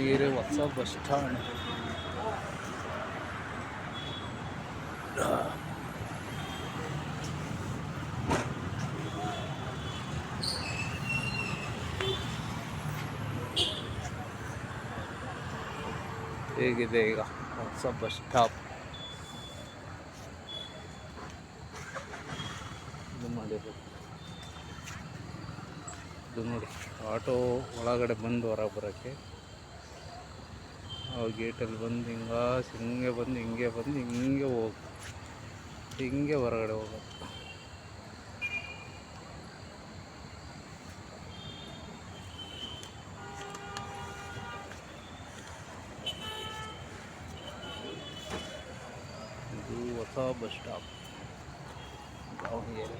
ದಾವಣಗೆರೆ ಹೊಸ bus stand. ಹೇಗಿದೆ ಈಗ ಹೊಸ ಬಸ್ ಸ್ಟಾಪ್? ಇದು ಮಾಡಿರೋದು. ಇದು ನೋಡಿ, ಆಟೋ ಒಳಗಡೆ ಬಂದು ಹೊರಗೆ ಬರೋಕ್ಕೆ. ಆ ಗೇಟಲ್ಲಿ ಬಂದು ಹಿಂಗ ಹಿಂಗೆ ಬಂದು ಹಿಂಗೆ ಬಂದು ಹಿಂಗೆ ಹೋಗಿ. ಹಿಂಗೆ ಹೊರಗಡೆ ಹೋಗೋದು ಇದು ಹೊಸ ಬಸ್ ಸ್ಟಾಪ್. ದಾವಣಗೆರೆ.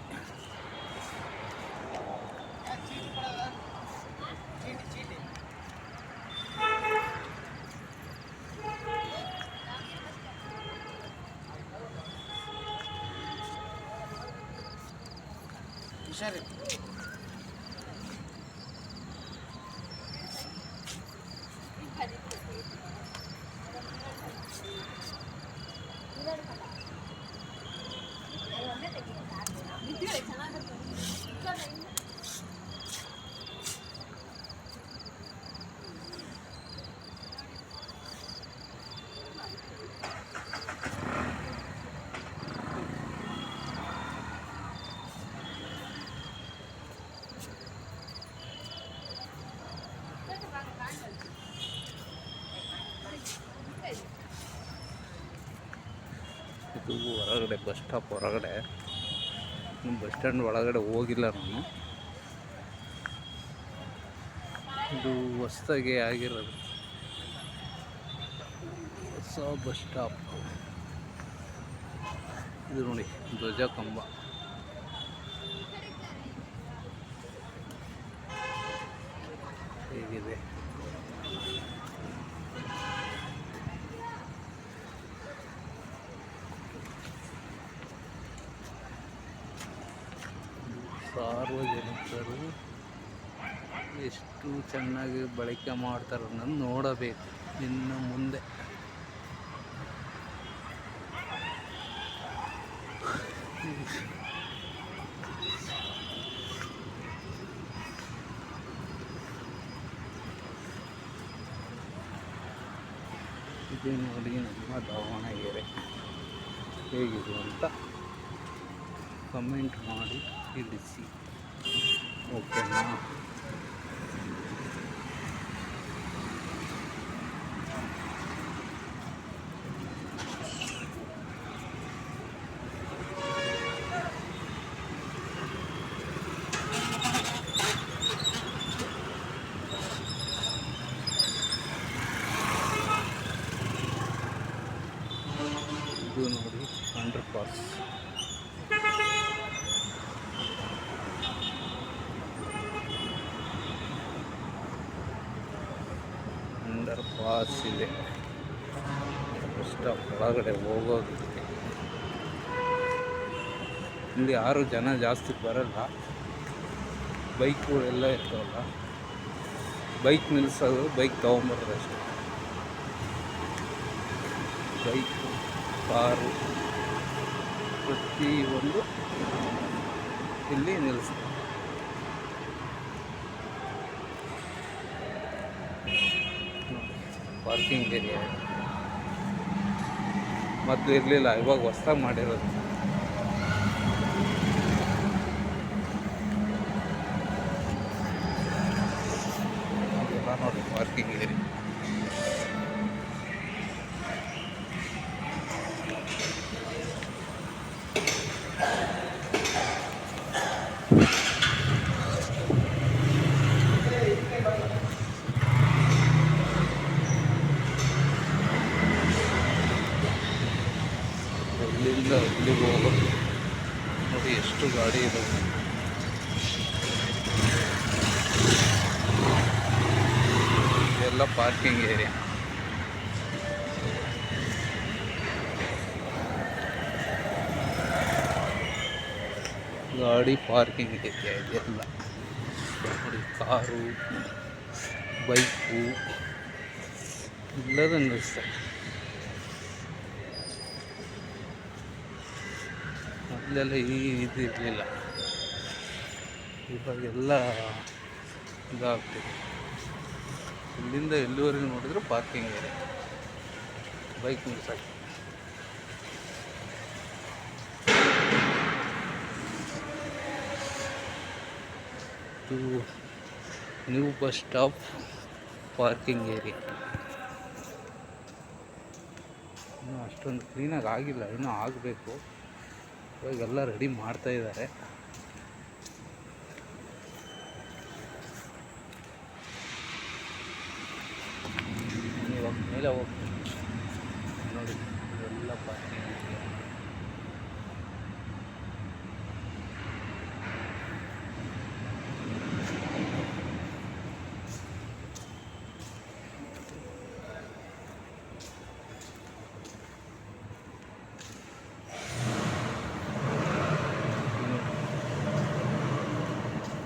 ಇದು ಹೊರಗಡೆ ಬಸ್ ಸ್ಟಾಪ್ ಹೊರಗಡೆ. ಬಸ್ ಸ್ಟ್ಯಾಂಡ್ ಒಳಗಡೆ ಹೋಗಿಲ್ಲ ನಾನು. ಇದು ಹೊಸ್ದಾಗಿ ಆಗಿರೋದು. ಹೊಸ ಬಸ್ ಸ್ಟಾಪ್. ಇದು ನೋಡಿ, ಧ್ವಜ ಕಂಬ. ಹೇಗಿದೆ? ಸಾರ್ವಜನಿಕರು ಎಷ್ಟು ಚೆನ್ನಾಗಿ ಬಳಕೆ ಮಾಡ್ತಾರೆ ಅನ್ನೋದು ನೋಡಬೇಕು. ಇನ್ನು ಮುಂದೆ. ಇದು ನೋಡಿ ನಮ್ಮ ದಾವಣಗೆರೆ. ಹೇಗಿದೆ ಅಂತ ಕಮೆಂಟ್ ಮಾಡಿ ತಿಳಿಸಿ. ಓಕೆನಾ ಇದು ನೋಡಿ ಅಂಡರ್ ಪಾಸ್ ಅಂಡರ್ ಪಾಸ್ ಇದೆ ಸ್ಟಾಪ್ ಒಳಗಡೆ ಹೋಗೋದಕ್ಕೆ. ಇಲ್ಲಿ ಯಾರು ಜನ ಜಾಸ್ತಿ ಬರಲ್ಲ. ಬೈಕ್ಗಳೆಲ್ಲ ಇರ್ತಾವಲ್ಲ. ಬೈಕ್ ನಿಲ್ಲಿಸೋದು ಬೈಕ್ ತೊಗೊಂಬರೋದು ಅಷ್ಟೇ. ಬೈಕು, ಕಾರು ಪ್ರತಿಯೊಂದು ಇಲ್ಲಿ ನಿಲ್ಲಿಸ್ತಾರೆ ಪಾರ್ಕಿಂಗ್ ಏರಿಯಾ. ಮೊದಲು ಇರಲಿಲ್ಲ ಇವಾಗ ಹೊಸ್ದಾಗಿ ಮಾಡಿರೋದು ಇದೆಲ್ಲ ನೋಡಿ ಪಾರ್ಕಿಂಗ್ ಏರಿಯಾ ಇಲ್ಲಿಂದ ಇಲ್ಲಿಗೆ ಹೋಗೋದು ನೋಡಿ, ಎಷ್ಟು ಗಾಡಿ ಇದಾವೆ ಇದೆಲ್ಲ ಪಾರ್ಕಿಂಗ್ ಏರಿಯಾ. ಗಾಡಿ ಪಾರ್ಕಿಂಗ್ ಏರಿಯಾ ಇದೆಲ್ಲ ನೋಡಿ, ಕಾರು, ಬೈಕು ಎಲ್ಲರೂ ನಿಲ್ಲಿಸ್ತಾರೆ ಮೊದಲೆಲ್ಲ ಈ ಇದು ಇರಲಿಲ್ಲ. ಇವಾಗೆಲ್ಲ ಇದಾಗ್ತಿದೆ. ಇಲ್ಲಿಂದ ಎಲ್ಲಿವರೆಗೂ ನೋಡಿದ್ರು ಪಾರ್ಕಿಂಗ್ ಇದೆ bike ನಿಲ್ಸಕ್ಕೆ new bus stop parking area ಇನ್ನೂ ಅಷ್ಟೊಂದು ಕ್ಲೀನಾಗಿ ಆಗಿಲ್ಲ. ಇನ್ನೂ ಆಗಬೇಕು. ಇವಾಗೆಲ್ಲ ರೆಡಿ ಮಾಡ್ತಾ ಇದ್ದಾರೆ. ಇವಾಗ ಮೇಲೆ ಹೋಗ್ತೀನಿ ನೋಡಿ ಎಲ್ಲ ಪಾರ್ಕಿಂಗ್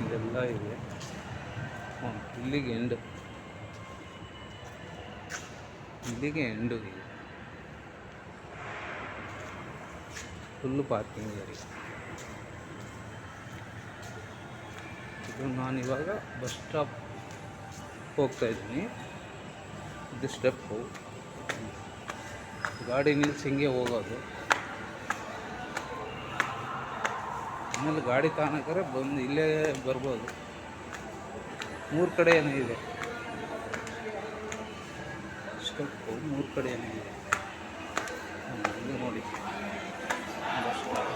ಏರಿಯಾ ಇದೆಲ್ಲ ಇದೆ. ಹ್ಮ್, ಇಲ್ಲಿಗೆ ಎಂಡು ಇಲ್ಲಿಗೆ ಎಂಡು ಇದೆ. ಫುಲ್ಲು ಪಾರ್ಕಿಂಗ್ ಏರಿಯಾ ಇದು ನಾನು ಇವಾಗ ಬಸ್ ಸ್ಟಾಪ್ ಹೋಗ್ತಾ ಇದ್ದೀನಿ. ಇದು ಸ್ಟೆಪ್ಪು ಗಾಡಿ ನಿಲ್ಸಿ ಹಿಂಗೆ ಹೋಗೋದು. ಆಮೇಲೆ ಗಾಡಿ ತಾನಕರೆ ಬಂದು ಇಲ್ಲೇ ಬರ್ಬೋದು. ಮೂರು ಕಡೆ ಏನೋ ಇದೆ. ಸ್ಟೆಪ್ಪು ಮೂರು ಕಡೆ ಏನೋ ಇದೆ ನೋಡಿ. ಬಸ್ ಸ್ಟಾಪ್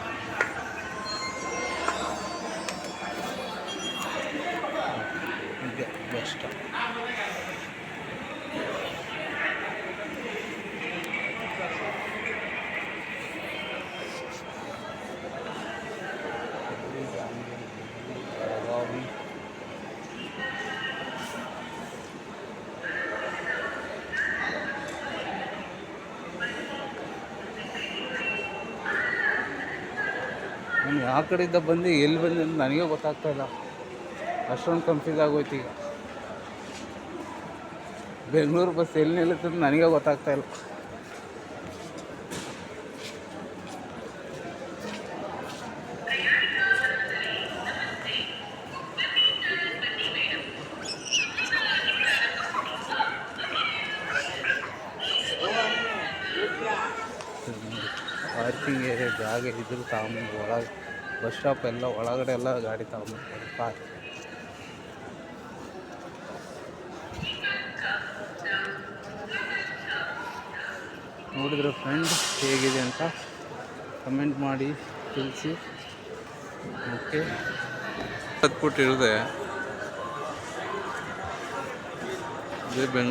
ಇದೆ ಬಸ್ ಸ್ಟಾಪ್ ಬೆಳಗಾವಿ ನಾನು ಯಾವ ಕಡೆಯಿಂದ ಬಂದು ಎಲ್ಲಿ ಬಂದೆ ಅಂತ ನನಗೆ ಗೊತ್ತಾಗ್ತಾ ಇಲ್ಲ. ಅಷ್ಟೊಂದು ಕನ್ಫ್ಯೂಸ್ ಆಗೋಯ್ತು ಈಗ. ಬೆಂಗಳೂರು ಬಸ್ ಎಲ್ಲಿ ನಿಲ್ಲುತ್ತೆ ಅಂತ ನನಗೆ ಗೊತ್ತಾಗ್ತಾ ಇಲ್ಲ. ಪಾರ್ಕಿಂಗ್ ಏರಿಯಾ ಜಾಗ ಇದ್ರು ತಗೊಂಬಂದು ಒಳಗೆ ಬಸ್ ಸ್ಟಾಪ್ ಎಲ್ಲ ಒಳಗಡೆ ಎಲ್ಲ ಗಾಡಿ ತಗೊಂಡ್ಬಿಡ್ತಾರೆ ಪಾರ್ಕ್ ನೋಡಿದ್ರೆ ಫ್ರೆಂಡ್ ಹೇಗಿದೆ ಅಂತ ಕಮೆಂಟ್ ಮಾಡಿ, ತಿಳಿಸಿ. ಓಕೆ ಹತ್ಬಿಟ್ಟಿರುತ್ತೆ ಇದೇ ಬೆಂಗಳೂರು.